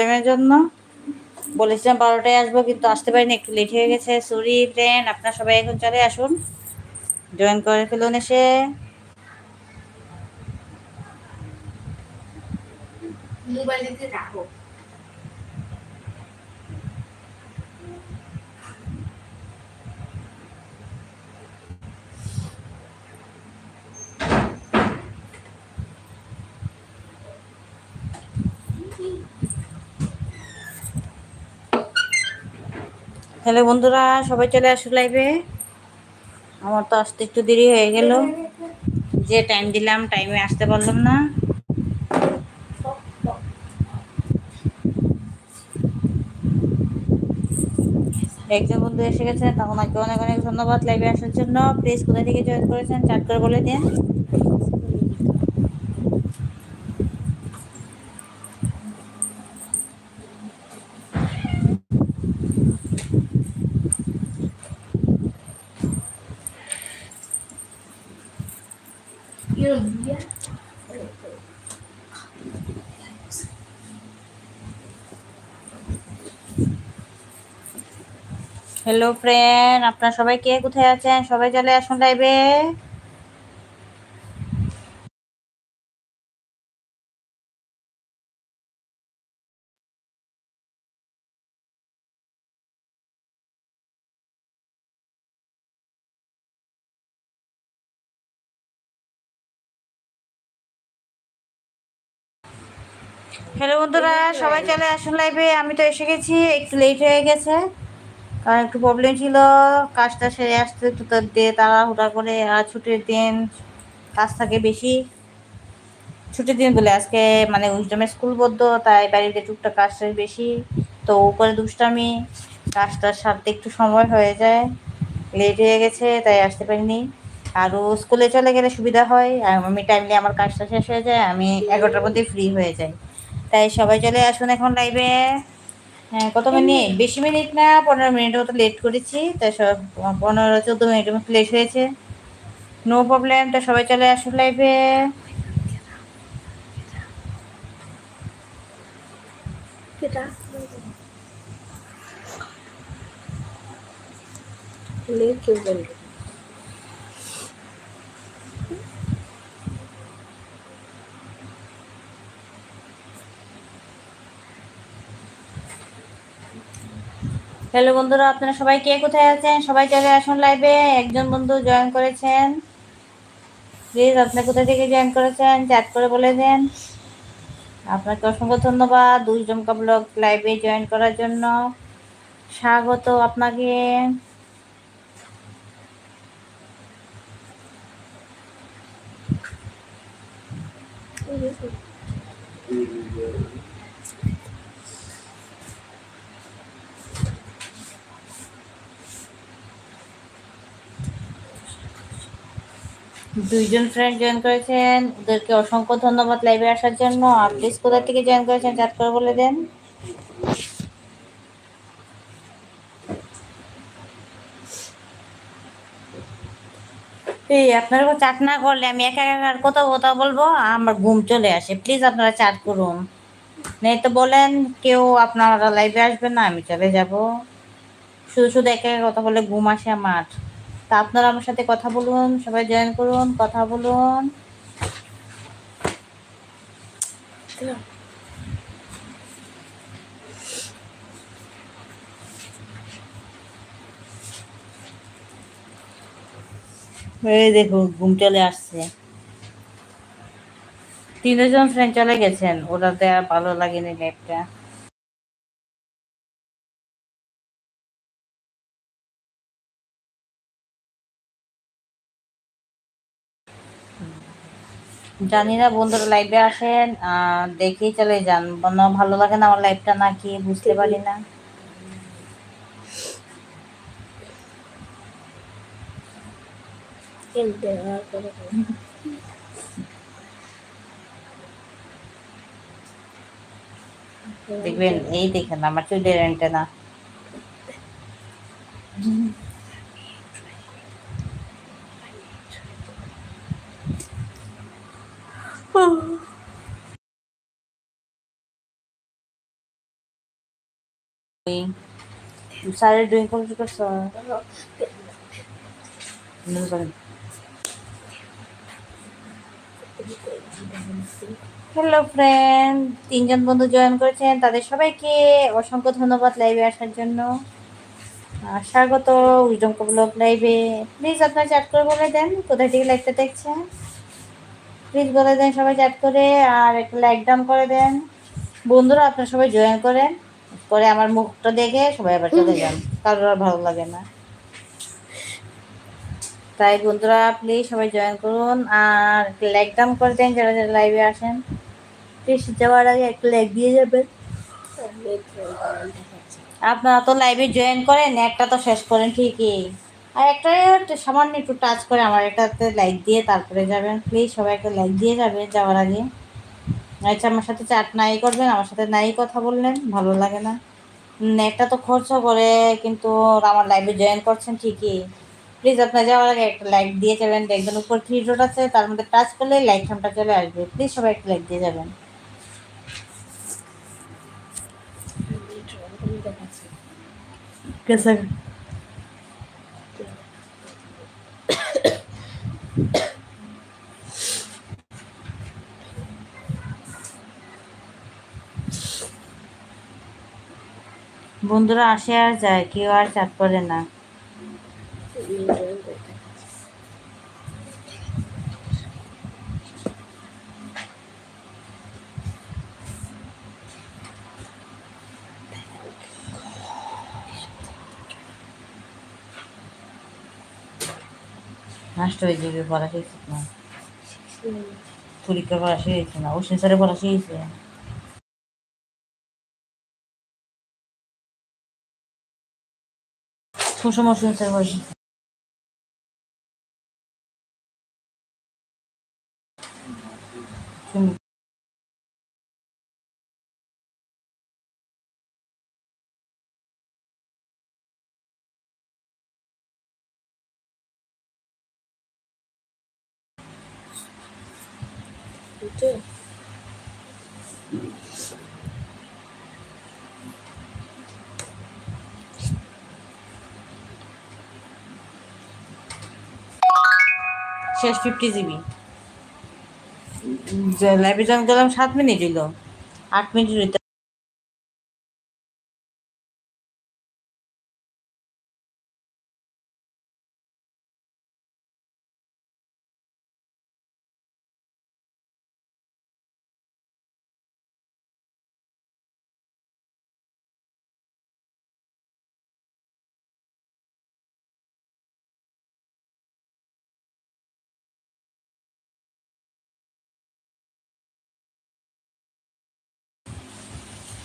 টাইমের জন্য। বলেছিলাম বারোটায় আসব, কিন্তু আসতে পারিনি, একটু লেট হয়ে গেছে। সরি ফ্রেন্ড আপনার সবাই এখন চলে আসুন। জয়েন করে ফেলুন এসে। মোবাইলেতে রাখো। হ্যালো বন্ধুরা, সবাই চলে আসুন লাইভে আমার তো আসতে একটু দেরি হয়ে গেল। যে টাইম দিলাম টাইমে আসতে পারলাম না। একজন বন্ধু এসে গেছেন তখন ওনাকে অনেক অনেক ধন্যবাদ লাইভে আসার জন্য। প্লিজ কোথা থেকে জয়েন করেছেন চাট করে বলে দিন। হ্যালো ফ্রেন্ড আপনারা সবাই কে? কোথায় আছেন? সবাই চলে আসুন লাইভে হ্যালো বন্ধুরা, সবাই চলে আসুন লাইভে আমি তো এসে গেছি, একটু লেট হয়ে গেছে। কারণ একটু প্রবলেম ছিল, কাজটা সেরে আসতে তো দিয়ে তাড়াহুড়া করে, আর ছুটির দিন কাজ থাকে বেশি। ছুটির দিন বলে আজকে মানে উইজডমের স্কুল বদ্ধ তাই বাড়িতে টুকটা কাজটা বেশি। তো উপরে দুষ্টামি কাজটার সারতে একটু সময় হয়ে যায়। লেট হয়ে গেছে, তাই আসতে পারিনি। আরও স্কুলে চলে গেলে সুবিধা হয়, আর আমি টাইমলি আমার কাজটা শেষ হয়ে যায়, আমি এগারোটার মধ্যে ফ্রি হয়ে যাই। তাই সবাই চলে আসুন এখন লাইভে হ্যাঁ কত মিনিট? বেশি মিনিট না, পনেরো মিনিট মতো লেট করেছি। তাই সব, পনেরো, চোদ্দ মিনিটের মতো লেট হয়েছে। নো প্রবলেম তা সবাই চলে আসুন লাইভে কেউ হ্যালো বন্ধুরা, আপনারা সবাই কে কোথায় আছেন? সবাই চলে আসুন লাইভে একজন বন্ধু জয়েন করেছেন। প্লিজ আপনি কোথা থেকে জয়েন করেছেন? চ্যাট করে বলে দেন। আপনাকে অসংখ্য ধন্যবাদ দুই জমকা ব্লগ লাইভে জয়েন করার জন্য। স্বাগত আপনাকে। দুইজন ফ্রেন্ড জয়েন করেছেন। ওদেরকে অসংখ্য ধন্যবাদ লাইভে আসার জন্য। আর প্লিজ কোথা থেকে জয়েন করেছেন চ্যাট করে বলে দেন। এই, আপনারা চাট না করলে আমি একা একা কত কথা বলব আমার ঘুম চলে আসে। প্লিজ আপনারা চাট করুন। নেই তো বলেন, কেউ আপনারা লাইভে আসবেন না, আমি চলে যাব। শুধু শুধু একা একা কথা বলে ঘুম আসে আমার। তা আপনারা আমার সাথে কথা বলুন, সবাই জয়েন করুন, কথা বলুন। এই দেখো, ঘুম চলে আসছে। তিনজন ফ্রেন্ড চলে গেছেন, ওটাতে ভালো লাগেনি লাইফটা জানি না, বন্ধুরা লাইভে আসেন দেখেই চলে যান। না, ভালো লাগে না আমার লাইফটা নাকি, বুঝতে পারি না। দেখবেন, এই দেখেন, আমার চুলের অ্যান্টেনা স্যারের ড্রয়িং কমপ্লিট করছ হ্যালো ফ্রেন্ড তিনজন বন্ধু জয়েন করেছেন, তাদের সবাইকে অসংখ্য ধন্যবাদ লাইভে আসার জন্য। স্বাগত উইজম ব্লগ লাইভে প্লিজ আপনার চ্যাট করে বলে দেন, কোথায় থেকে লাইভটা দেখছেন? প্লিজ বলে দেন সবাই চ্যাট করে, আর একটা লাইক ডাউন করে দেন। বন্ধুরা, আপনারা সবাই জয়েন করেন। করে আমার মুখটা দেখে সবাই আবার চলে যান। কারোর আর ভালো লাগে না। তাই বন্ধুরা প্লিজ সবাই জয়েন করুন। আর লাইক ডাউন করে দেন, যারা যারা লাইভে আসেন। প্লিজ যাওয়ার আগে একটু লাইক দিয়ে যাবেন। আপনারা তো লাইভে জয়েন করেন, একটা তো শেষ করেন, ঠিকই। আর একটা সামান্য একটু টাচ করে আমার একটাতে লাইক দিয়ে তারপরে যাবেন। প্লিজ সবাই একটা লাইক দিয়ে যাবে যাওয়ার আগে। আচ্ছা আমার সাথে চাট নাই করবেন আমার সাথে নাই কথা বললেন ভালো লাগে না। একটা তো খরচ করে কিন্তু আমার লাইভে জয়েন করছেন ঠিকই। প্লিজ আপনার যাওয়ার আগে একটা লাইক দিয়ে যাবেন দেখবেন উপর থ্রি ডট আছে তার মধ্যে টাচ করলে লাইক খামটা চলে আসবে। প্লিজ সবাই একটা লাইক দিয়ে যাবেন। कैसा বন্ধুরা আসে আর যায় কেউ আর চাট করে না। নষ্ট হয়ে যাবে পড়া শিখছে না? পরীক্ষা পড়া শিখেছে না? ওষুধ স্যারে পড়া শিখেছে সুষম ওষুধ স্যার পড়া শেষ ফিফটি জিবি লাইব্রেরি করলাম সাত মিনিট হইল। আট মিনিট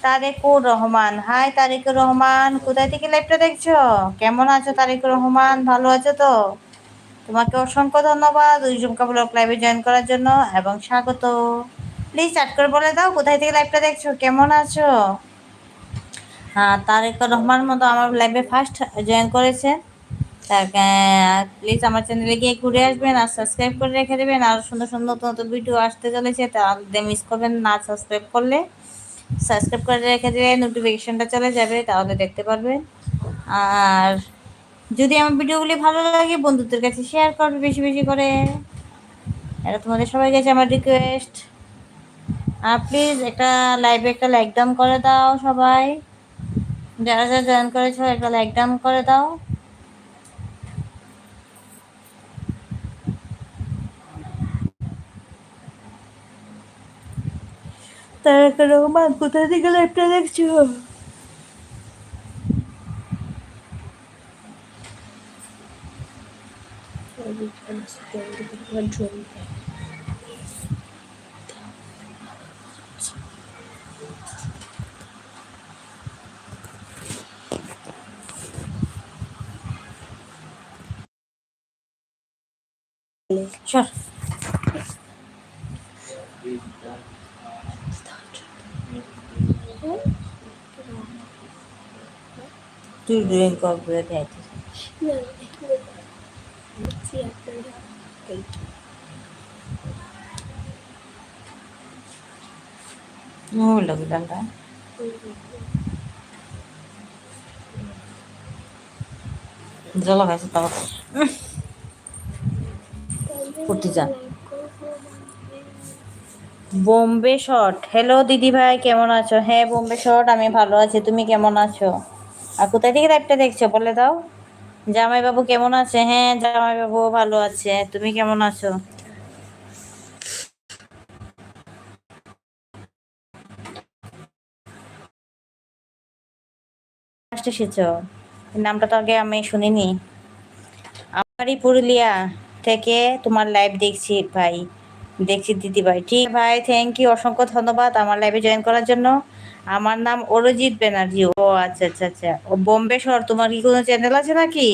তারেকুর রহমান। হাই, তারেকুর রহমান, কোথায় থেকে লাইভটা দেখছ? কেমন আছো তারেকুর রহমান? ভালো আছো তো? তোমাকে অসংখ্য ধন্যবাদ ওই জুমকা ব্লক লাইভে জয়েন করার জন্য এবং স্বাগত। প্লিজ চ্যাট করে বলে দাও কোথায় থেকে লাইভটা দেখছ? কেমন আছো? হ্যাঁ তারেকুর রহমান মতো আমার লাইভে ফার্স্ট জয়েন করেছে। প্লিজ আমার চ্যানেলে গিয়ে ঘুরে আসবেন আর সাবস্ক্রাইব করে রেখে দেবেন। আর সুন্দর সুন্দর নতুন নতুন ভিডিও আসতে চলেছে তাহলে মিস করবেন না সাবস্ক্রাইব করলে। সাবস্ক্রাইব করে রেখে দিলে নোটিফিকেশনটা চলে যাবে, তাহলে দেখতে পারবেন। আর যদি আমার ভিডিওগুলি ভালো লাগে, বন্ধুদের কাছে শেয়ার করবে বেশি বেশি করে। এটা তোমাদের সবাই কাছে আমার রিকোয়েস্ট আর প্লিজ একটা লাইভে একটা লাইক ডাউন করে দাও সবাই। যারা যারা জয়েন করেছ, একটা লাইক ডাউন করে দাও। তারকা রহমান কোথা থেকে লাইভটা দেখছ সর তুই ড্রয়িং করবে দেখি মোবাইলটা কি ডালটা? জল খাইছে তাও। করতে যা। বোম্বে শট। হ্যালো দিদি ভাই কেমন আছো? হ্যাঁ বোম্বে শট, আমি ভালো আছি। তুমি কেমন আছো? আর কোথায় থেকে লাইভটা দেখছ? বলে দাও। জামাইবাবু কেমন আছে? হ্যাঁ জামাইবাবু ভালো আছে। তুমি কেমন আছো? এসেছ? নামটা তো আগে আমি শুনিনি। আমারই পুরুলিয়া থেকে তোমার লাইভ দেখছি ভাই। দেখছি দিদি ভাই ঠিক ভাই থ্যাংক ইউ অসংখ্য ধন্যবাদ আমার লাইভে জয়েন করার জন্য। আমার নাম অরজিৎ ব্যানার্জি। ও আচ্ছা আচ্ছা আচ্ছা। ও বোম্বে শহর তোমার কি কোনো চ্যানেল আছে নাকি?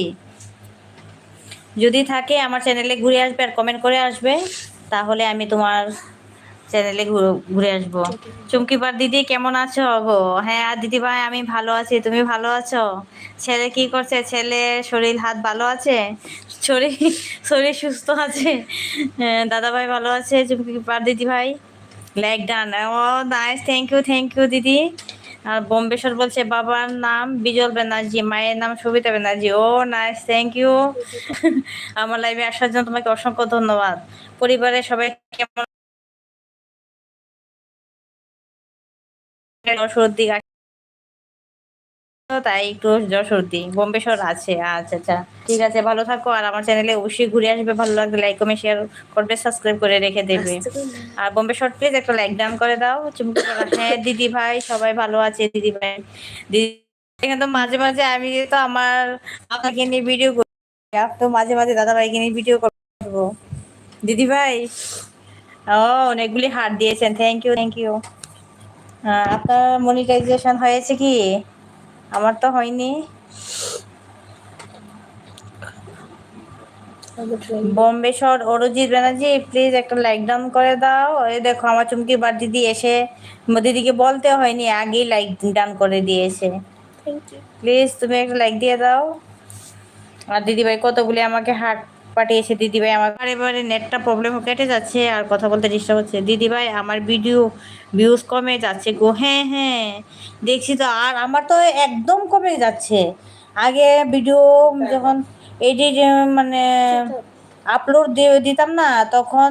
যদি থাকে আমার চ্যানেলে ঘুরে আসবে আর কমেন্ট করে আসবে তাহলে আমি তোমার চ্যানেলে ঘুরে আসব। চুমকিবার দিদি কেমন আছো? গো হ্যাঁ আর দিদি ভাই আমি ভালো আছি। তুমি ভালো আছো? ছেলে কি করছে? ছেলে শরীর হাত ভালো আছে? শরীর শরীর সুস্থ আছে? হ্যাঁ, দাদা ভাই ভালো আছে চুমকিবার দিদি ভাই? Like done O nice thank you thank you দিদি আর বোম্বেশ্বর বলছে, বাবার নাম বিজল ব্যানার্জি, মায়ের নাম সবিতা ব্যানার্জি। ও নাইস থ্যাংক ইউ আমার লাইভে আসার জন্য তোমাকে অসংখ্য ধন্যবাদ। পরিবারের সবাই কেমন? সর্দি তাই একটু জ্বর সর্দি বোম্বে শহর আছে। আচ্ছা আচ্ছা ঠিক আছে, ভালো থাকো। আর আমার চ্যানেলে অবশ্যই ঘুরে আসবে, ভালো লাগবে লাইক কমে শেয়ার করবে সাবস্ক্রাইব করে রেখে দেবে। আর বোম্বে শর্ট প্লিজ একটা লাইক ডান করে দাও। হ্যাঁ দিদি ভাই, সবাই ভালো আছে, দিদি ভাই। দিদি, এখানে তো মাঝে মাঝে আমি তো আমার আপনাকে নিয়ে ভিডিও করি। তো মাঝে মাঝে দাদা ভাইকে নিয়ে ভিডিও করব দিদি ভাই, ও, অনেকগুলি হার্ট দিয়েছেন। থ্যাংক ইউ থ্যাংক ইউ আপনার মনিটাইজেশন হয়েছে কি? আমার তো হয়নি। বোম্বে শহর অরজিৎ ব্যানার্জি প্লিজ একটা লাইক ডাউন করে দাও। এই দেখো আমার চুমকি বার দিদি এসে দিদিকে বলতে হয়নি আগেই লাইক ডাউন করে দিয়েছে। প্লিজ তুমি একটা লাইক দিয়ে দাও। আর দিদি ভাই কতগুলি আমাকে হার্ট পাঠিয়েছে দিদিভাই আমার বারে বারে নেটটা প্রবলেম কেটে যাচ্ছে, আর কথা বলতে ডিস্টার্ব হচ্ছে। দিদিভাই, আমার ভিডিও ভিউজ কমে যাচ্ছে গো। হ্যাঁ হ্যাঁ দেখছি তো। আর আমার তো একদম কমে যাচ্ছে। আগে ভিডিও যখন এডিট মানে আপলোড দিয়ে দিতাম না, তখন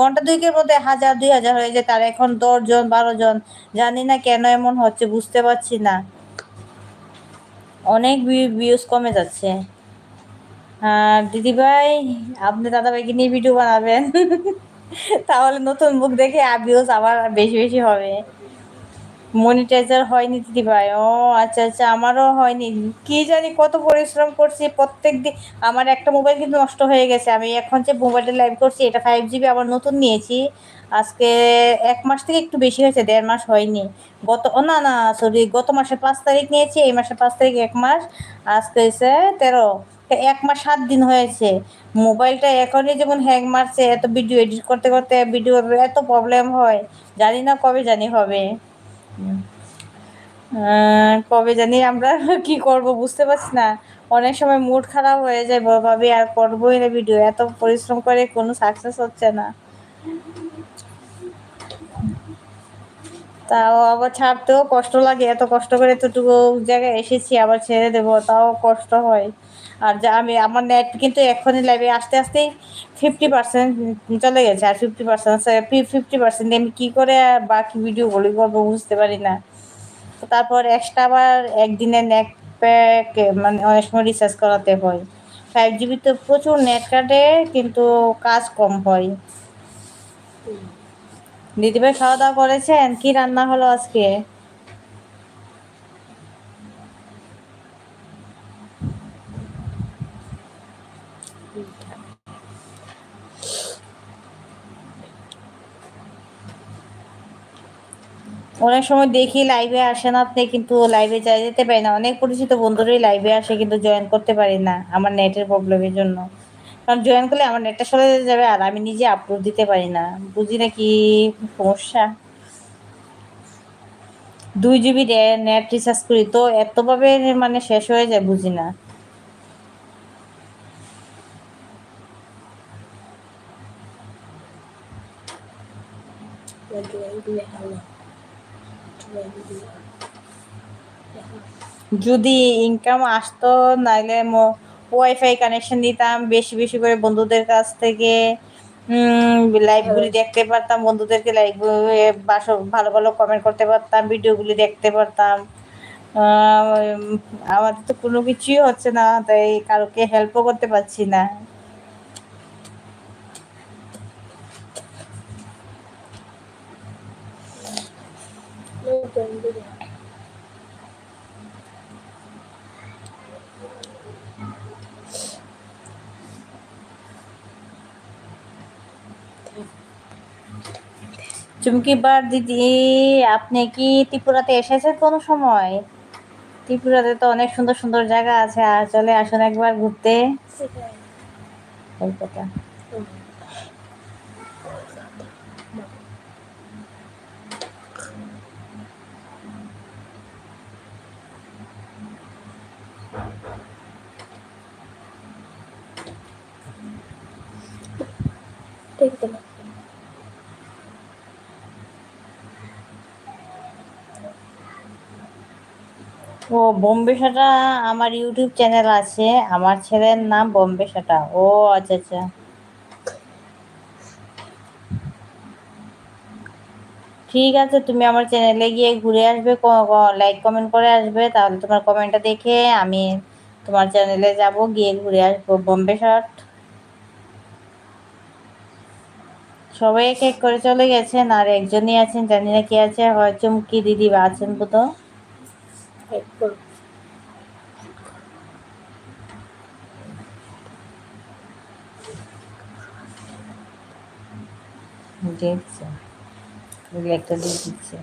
ঘণ্টা দুইকের মধ্যে হাজার, দুই হাজার হয়ে যেত। আর এখন দশজন বারো জন, জানি না কেন এমন হচ্ছে, বুঝতে পারছি না। অনেক ভিউজ কমে যাচ্ছে। আর দিদিভাই, আপনি দাদাভাইকে নিয়ে ভিডিও বানাবেন। তাহলে নতুন মুখ দেখে ভিউজ আবার বেশি বেশি হবে। মনিটাইজার হয়নি দিদিভাই। ও আচ্ছা আচ্ছা আমারও হয়নি। কি জানি কত পরিশ্রম করছি, প্রত্যেক দিন আমার একটা মোবাইল কিন্তু নষ্ট হয়ে গেছে। আমি এখন যে মোবাইলটা লাইভ করছি, এটা ফাইভ জিবি আবার নতুন নিয়েছি। আজকে এক মাস থেকে একটু বেশি হয়েছে, দেড় মাস হয়নি। গত ও, না না সরি গত মাসে পাঁচ তারিখ নিয়েছি, এই মাসে পাঁচ তারিখ এক মাস। আজকে হয়েছে তেরো। এক মাস সাত দিন হয়েছে। মোবাইলটা এখনই যেমন হ্যাং মারছে, এত ভিডিও এডিট করতে করতে ভিডিও এত প্রবলেম হয়। জানি না কবে জানি হবে। কবে জানি আমরা কি করব বুঝতে পারছি না। অনেক সময় মুড খারাপ হয়ে যায় ভাবি আর করবোই না ভিডিও এত পরিশ্রম করে কোনো সাকসেস হচ্ছে না। তাও আবার ছাড়তেও কষ্ট লাগে, এত কষ্ট করে এতটুকু জায়গায় এসেছি, আবার ছেড়ে দেবো, তাও কষ্ট হয়। আর যা আমি আমার নেট কিন্তু এখনই লাইভে আস্তে আস্তেই ফিফটি পার্সেন্ট চলে গেছে। আর ফিফটি পার্সেন্ট ফিফটি পার্সেন্ট আমি কী করে বাকি ভিডিওগুলি করব বুঝতে পারি না। তো তারপর এক্সট্রা আবার একদিনে নেট প্যাক মানে অনেক সময় রিচার্জ করাতে হয়। ফাইভ জিবি তো প্রচুর নেট কাটে কিন্তু কাজ কম হয়। দিদিভাই খাওয়া দাওয়া করেছেন? কি রান্না হলো আজকে? অনেক সময় দেখি লাইভে আসেন আপনি কিন্তু লাইভে যাই, যেতে পারি না। অনেক পরিচিত বন্ধুরাই লাইভে আসে কিন্তু জয়েন করতে পারি না আমার নেটের প্রবলেমের জন্য। কারণ জয়েন করলে আমার নেটটা সরে যাবে আর আমি নিজে আপলোড দিতে পারি না। বুঝি না কি সমস্যা? দুই জিবি নেট রিচার্জ করি তো এতভাবে মানে শেষ হয়ে যায়, বুঝি না। I do? যদি ইনকাম আসতো নাইলে ম- ওয়াইফাই কানেকশন দিতাম বেশি বেশি করে বন্ধুদের কাছ থেকে লাইভগুলি দেখতে পারতাম বন্ধুদেরকে লাইভ ভালো ভালো কমেন্ট করতে পারতাম ভিডিওগুলি দেখতে পারতাম। আমাদের তো কোনো কিছুই হচ্ছে না তাই কারোকে হেল্পও করতে পারছি না। চুমকি বার দিদি আপনি কি ত্রিপুরাতে এসেছেন কোনো সময়? ত্রিপুরাতে তো অনেক সুন্দর সুন্দর জায়গা আছে আর চলে আসুন একবার ঘুরতে। কলকাতা। ও বোম্বে সাটা আমার ইউটিউব চ্যানেল আছে। আমার ছেলের নাম বোম্বে সাটা ও আচ্ছা আচ্ছা। ঠিক আছে, তুমি আমার চ্যানেলে গিয়ে ঘুরে আসবে লাইক কমেন্ট করে আসবে। তাহলে তোমার কমেন্টটা দেখে আমি তোমার চ্যানেলে যাব, গিয়ে ঘুরে আসব। বোম্বে শট সবাই এক এক করে চলে গেছেন, আর একজনই আছেন, জানি না কি আছে হয় চুমকি দিদি বা আছেন বোধ Wait, go. দেখছে একটা দিয়ে দিচ্ছে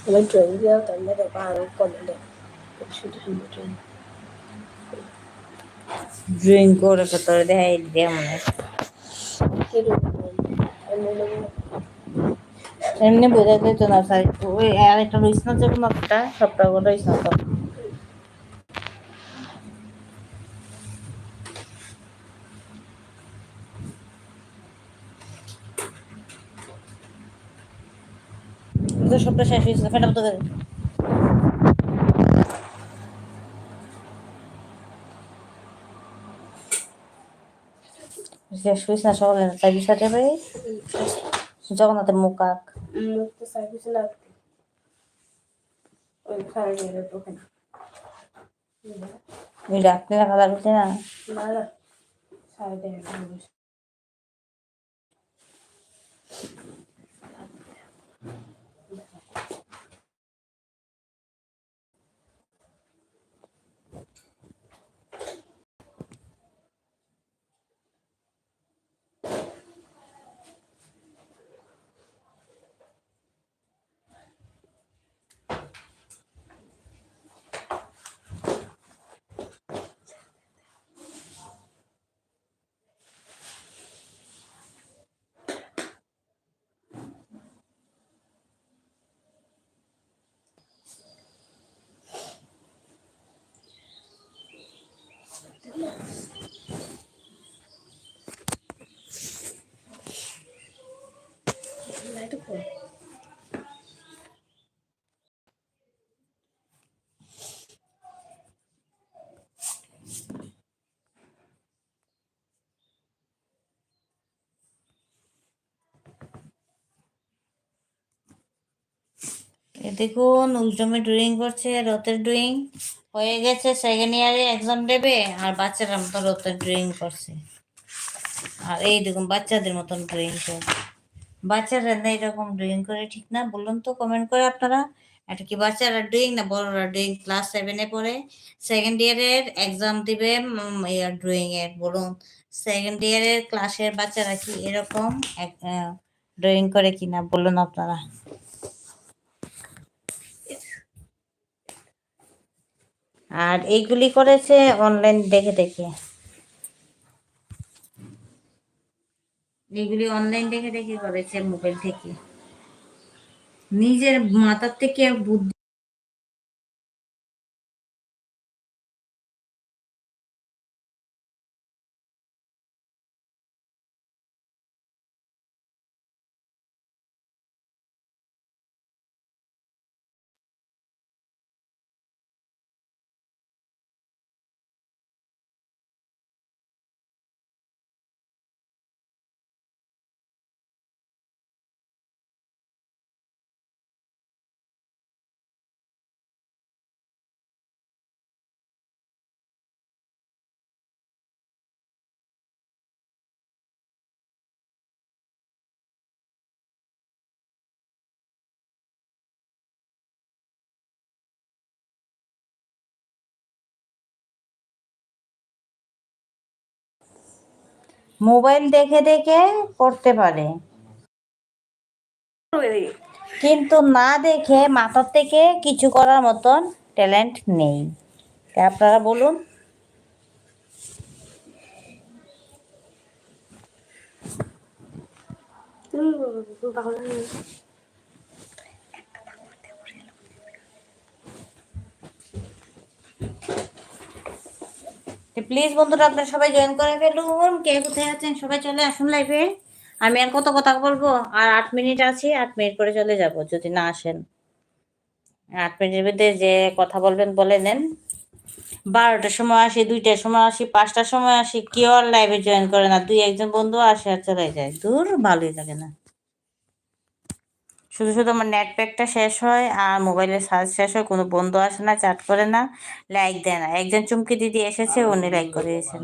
আমার ড্রয়িং দেওয়া তাহলে দেখো আরও কমে দেয় শুধু শুধু ড্রয়িং ড্রয়িং করে ভেতরে দেখাই দিয়ে মনে এমনি বোঝা না স্যার ওই একটা না না তো। সপ্তাহ শেষ হয়েছে ফেটা তো হয়েছে না সকালে তাই বিষয়টা ভাই জগন্নাথের মুখ কাক মুখ তো সার্ভিসে দেখুন, উল্টমে ড্রয়িং করছে, রথের ড্রয়িং হয়ে গেছে সেকেন্ড ইয়ারে এক্সাম দেবে, আর বাচ্চারা মতো রথের ড্রয়িং করছে। আর এই দেখুন, বাচ্চাদের মতন ড্রয়িং করে বাচ্চারা না এরকম ড্রয়িং করে ঠিক না, বলুন তো কমেন্ট করে আপনারা। এটা কি বাচ্চারা ড্রয়িং না বড়রা ড্রয়িং? ক্লাস সেভেনে পড়ে সেকেন্ড ইয়ারের এক্সাম দিবে ড্রয়িং এর, বলুন। সেকেন্ড ইয়ারের ক্লাসের বাচ্চারা কি এরকম ড্রয়িং করে কিনা বলুন আপনারা। আর এইগুলি করেছে অনলাইন দেখে দেখে। এইগুলি অনলাইন দেখে দেখে করেছে মোবাইল থেকে। নিজের মাথার থেকে বুদ্ধি মোবাইল দেখে দেখে করতে পারে। কিন্তু না দেখে মাথার থেকে কিছু করার মতন ট্যালেন্ট নেই। আপনারা বলুন। বাংলা নেই প্লিজ বন্ধুরা, আপনারা সবাই জয়েন করে ফেলুন। কে কোথায় আছেন? সবাই চলে আসুন লাইভে আমি আর কত কথা বলব? আর আট মিনিট আছি, আট মিনিট করে চলে যাব, যদি না আসেন। আট মিনিটের মধ্যে যে কথা বলবেন, বলে নেন। বারোটার সময় আসি, দুইটার সময় আসি, পাঁচটার সময় আসি, কেউ আর লাইভে জয়েন করে না। দুই, একজন বন্ধু আসে আর চলে যায়। দূর, ভালোই লাগে না। শুধু শুধু আমার নেট প্যাকটা শেষ হয় আর মোবাইলের চার্জ শেষ হয়, কোনো বন্ধু আসে না চাট করে না লাইক দেয় না। একজন চুমকি দিদি এসেছে, উনি লাইক করে দিয়েছেন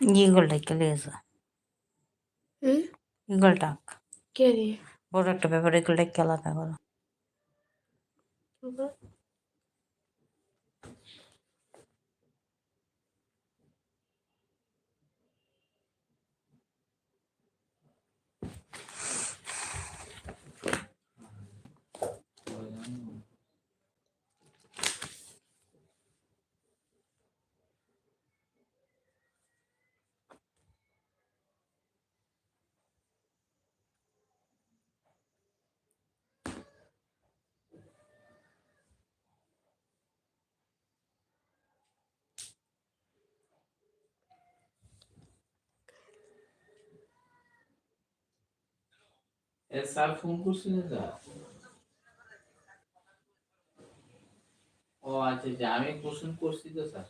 ইগলটাকে লেগেছে হুম? ইগলটা কে রে? বড় একটা ব্যাপার ইগলটাকে আলাদা করো। এ স্যার ফোন করছিলেন যা ও আচ্ছা আচ্ছা আমি কোশ্চেন করছি তো স্যার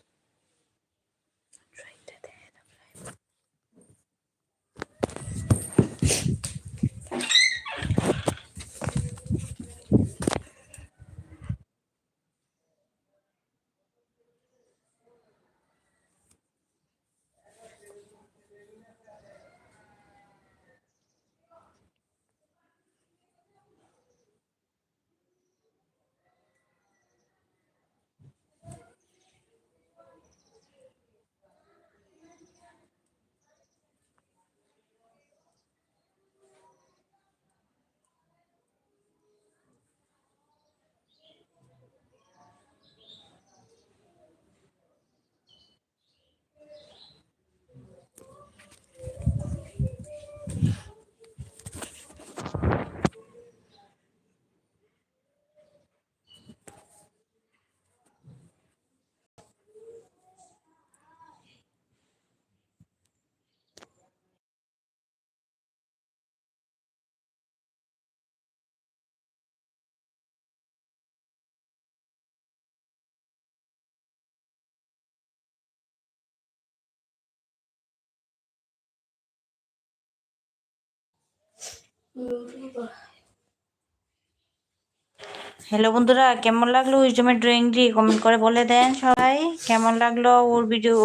হ্যালো বন্ধুরা, কেমন লাগল উইজমের ড্রয়িংটি কমেন্ট করে বলে দেন সবাই। কেমন লাগল ওর ভিডিও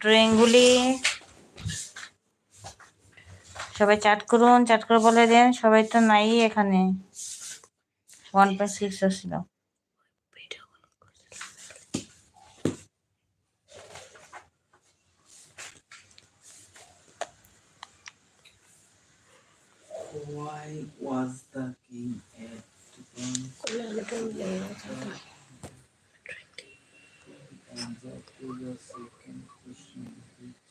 ড্রয়িংগুলি সবাই চাট করুন চাট করে বলে দেন। সবাই তো নাই এখানে। ওয়ান পয়েন্ট সিক্স ছিল। I was the king at the point. And uh, the second question, which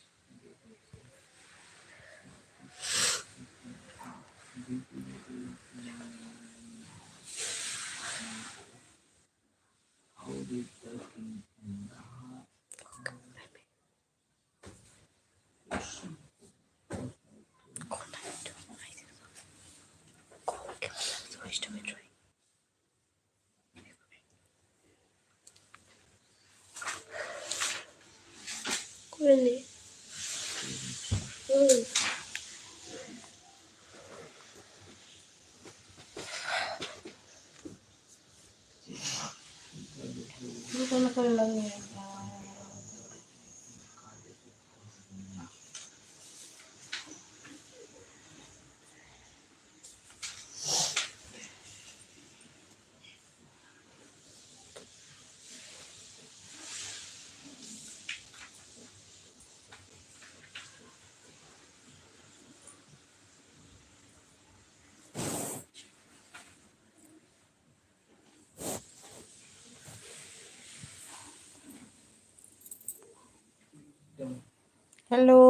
hello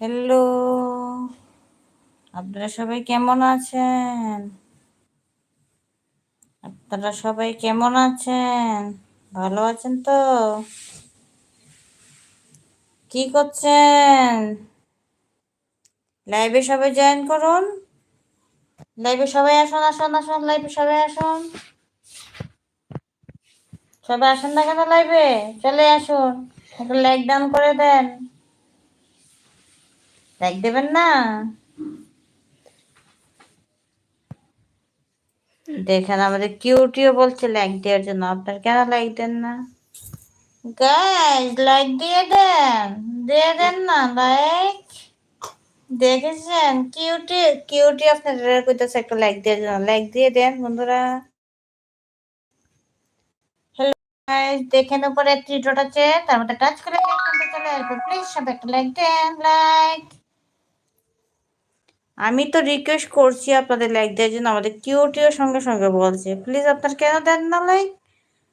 hello আপনারা সবাই কেমন আছেন? আপনারা সবাই কেমন আছেন? ভালো আছেন তো? কি করছেন? লাইভে সবাই জয়েন করুন। লাইভে সবাই আসুন আসুন আসুন লাইভে সবাই আসুন। সবাই আসুন না কেন লাইভে চলে আসুন। লাইক করে দেন। লাইক দেবেন না? দেখেন, আমাদের কিউটিও বলছে লাইক দেওয়ার জন্য। আপনার কেন লাইক দেন না? গাইস লাইক দিয়ে দেন। দিয়ে দেন না লাইক দেখেছেন? কিউটি কিউটি আপনার কইতেছে একটা লাইক দেওয়ার জন্য। লাইক দিয়ে দেন, বন্ধুরা। গাইস দেখেন উপরে ত্রিটোট আছে তার মধ্যে টাচ করে প্লিজ একটা লাইক দেন লাইক আমি তো রিকোয়েস্ট করছি আপনাদের লাইক দেওয়ার জন্য, আমাদের কিউটিও সঙ্গে সঙ্গে বলছে। প্লিজ আপনার কেন দেন না লাইক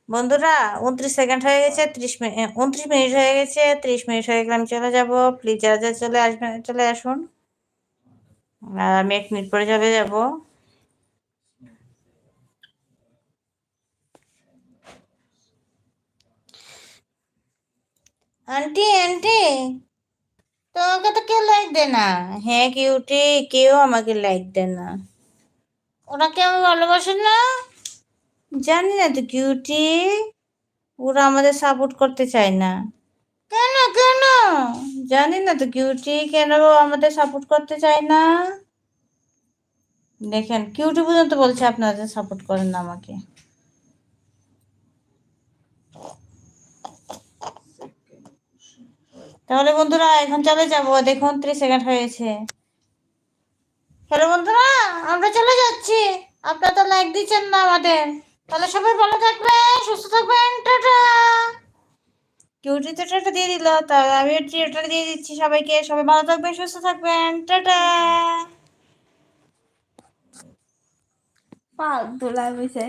বন্ধুরা, উনত্রিশ সেকেন্ড হয়ে গেছে, ত্রিশ মিনিট উনত্রিশ মিনিট হয়ে গেছে, ত্রিশ মিনিট হয়ে গেলে আমি চলে যাব। প্লিজ যারা যারা চলে আসবেন, চলে আসুন। আর আমি এক মিনিট পরে চলে যাব। আন্টি আন্টি তোমাকে তো কেউ লাইক দেয় না। হ্যাঁ কিউটি কেউ আমাকে লাইক দেয় না। ওনাকে আমি ভালোবাসেন না? জানি না তো কিউটি ওরা আমাদের সাপোর্ট করতে চায় না। কেন কেন? জানি না তো কিউটি কেন আমাদের সাপোর্ট করতে চায় না? দেখেন কিউটি পর্যন্ত বলছে আপনাদের সাপোর্ট করেন না আমাকে। তাহলে বন্ধুরা, এখন চলে যাব। দেখুন, ত্রিশ সেকেন্ড হয়েছে। হ্যালো বন্ধুরা, আমরা চলে যাচ্ছি। আপনারা তো লাইক দিচ্ছেন না আমাদের। তাহলে সবাই ভালো থাকবেন, সুস্থ থাকবেন, টাটা। কিউটি তো দিয়ে দিল তাহলে আমিও টাটা দিয়ে দিচ্ছি সবাইকে। সবাই ভালো থাকবেন, সুস্থ থাকবেন, টাটা। ফালতু লাগছে